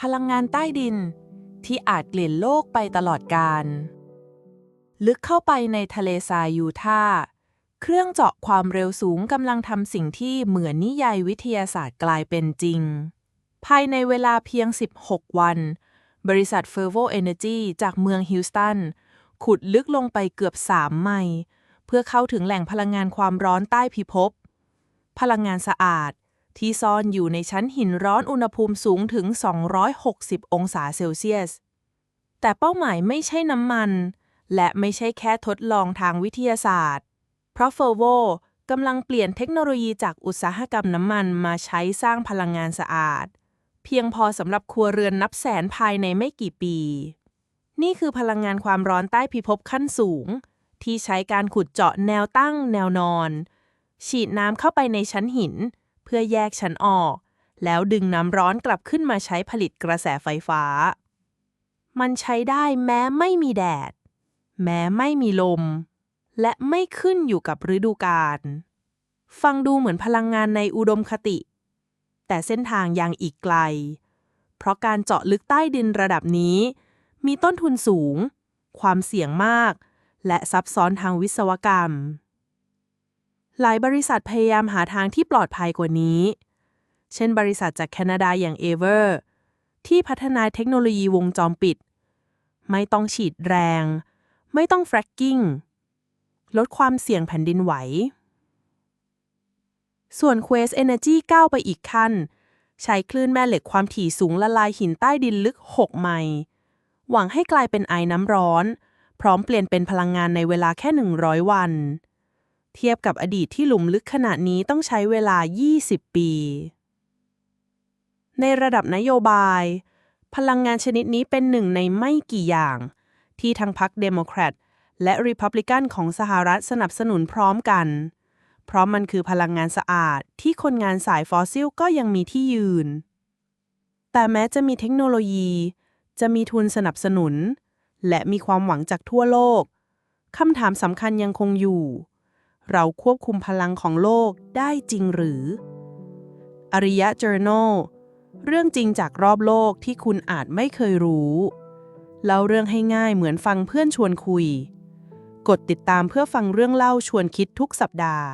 พลังงานใต้ดิน ที่อาจเปลี่ยนโลกไปตลอดกาลลึกเข้าไปในทะเลทรายยูทาห์เครื่องเจาะความเร็วสูงกำลังทำสิ่งที่เหมือนนิยายวิทยาศาสตร์กลายเป็นจริง ภายในเวลาเพียง 16 วัน บริษัท Fervo Energy จากเมืองฮิวสตัน ขุดลึกลงไปเกือบ 3 ไมล์เพื่อเข้าถึงแหล่งพลังงานความร้อนใต้พิภพ พลังงานสะอาด ที่ซ่อนอยู่ในชั้นหินร้อนอุณหภูมิสูงถึง 260 องศาเซลเซียส แต่เป้าหมายไม่ใช่น้ำมัน และไม่ใช่แค่ทดลองทางวิทยาศาสตร์ เพราะเฟอร์โวกำลังเปลี่ยนเทคโนโลยีจากอุตสาหกรรมน้ำมันมาใช้สร้างพลังงานสะอาด เพียงพอสำหรับครัวเรือนนับแสนภายในไม่กี่ปี นี่คือพลังงานความร้อนใต้พิภพขั้นสูง ที่ใช้การขุดเจาะแนวตั้งแนวนอน ฉีดน้ำเข้าไปในชั้นหิน เพื่อแยกชั้นออก แล้วดึงน้ำร้อนกลับขึ้นมาใช้ผลิตกระแสไฟฟ้า มันใช้ได้แม้ไม่มีแดด แม้ไม่มีลม และไม่ขึ้นอยู่กับฤดูกาลฟังดูเหมือนพลังงานในอุดมคติ แต่เส้นทางยังอีกไกล เพราะการเจาะลึกใต้ดินระดับนี้ มีต้นทุนสูง ความเสี่ยงมาก และซับซ้อนทางวิศวกรรม หลายบริษัทพยายามหาทางที่ปลอดภัยกว่านี้ เช่นบริษัทจากแคนาดาอย่าง Ever ที่พัฒนาเทคโนโลยีวงจรปิด ไม่ต้องฉีดแรง ไม่ต้องแฟรกกิ้ง ลดความเสี่ยงแผ่นดินไหว ส่วน Quest Energy ก้าวไปอีกขั้น ใช้คลื่นแม่เหล็กความถี่สูงละลายหินใต้ดินลึก 6 ไมล์ หวังให้กลายเป็นไอน้ำร้อน พร้อมเปลี่ยนเป็นพลังงานในเวลาแค่ 100 วัน เทียบกับอดีตที่หลุมลึกขนาดนี้ต้องใช้เวลา 20 ปี ในระดับนโยบาย พลังงานชนิดนี้เป็นหนึ่งในไม่กี่อย่าง ที่ทั้งพรรคเดโมแครตและริพับลิกันของสหรัฐสนับสนุนพร้อมกัน เพราะมันคือพลังงานสะอาดที่คนงานสายฟอสซิลก็ยังมีที่ยืน แต่แม้จะมีเทคโนโลยี จะมีทุนสนับสนุน และมีความหวังจากทั่วโลกคำถามสำคัญยังคงอยู่ เราควบคุมพลังของโลกได้จริงหรือ อริยะ Journal เรื่องจริงจากรอบโลกที่คุณอาจไม่เคยรู้เล่าเรื่องให้ง่ายเหมือนฟังเพื่อนชวนคุย กดติดตามเพื่อฟังเรื่องเล่าชวนคิดทุกสัปดาห์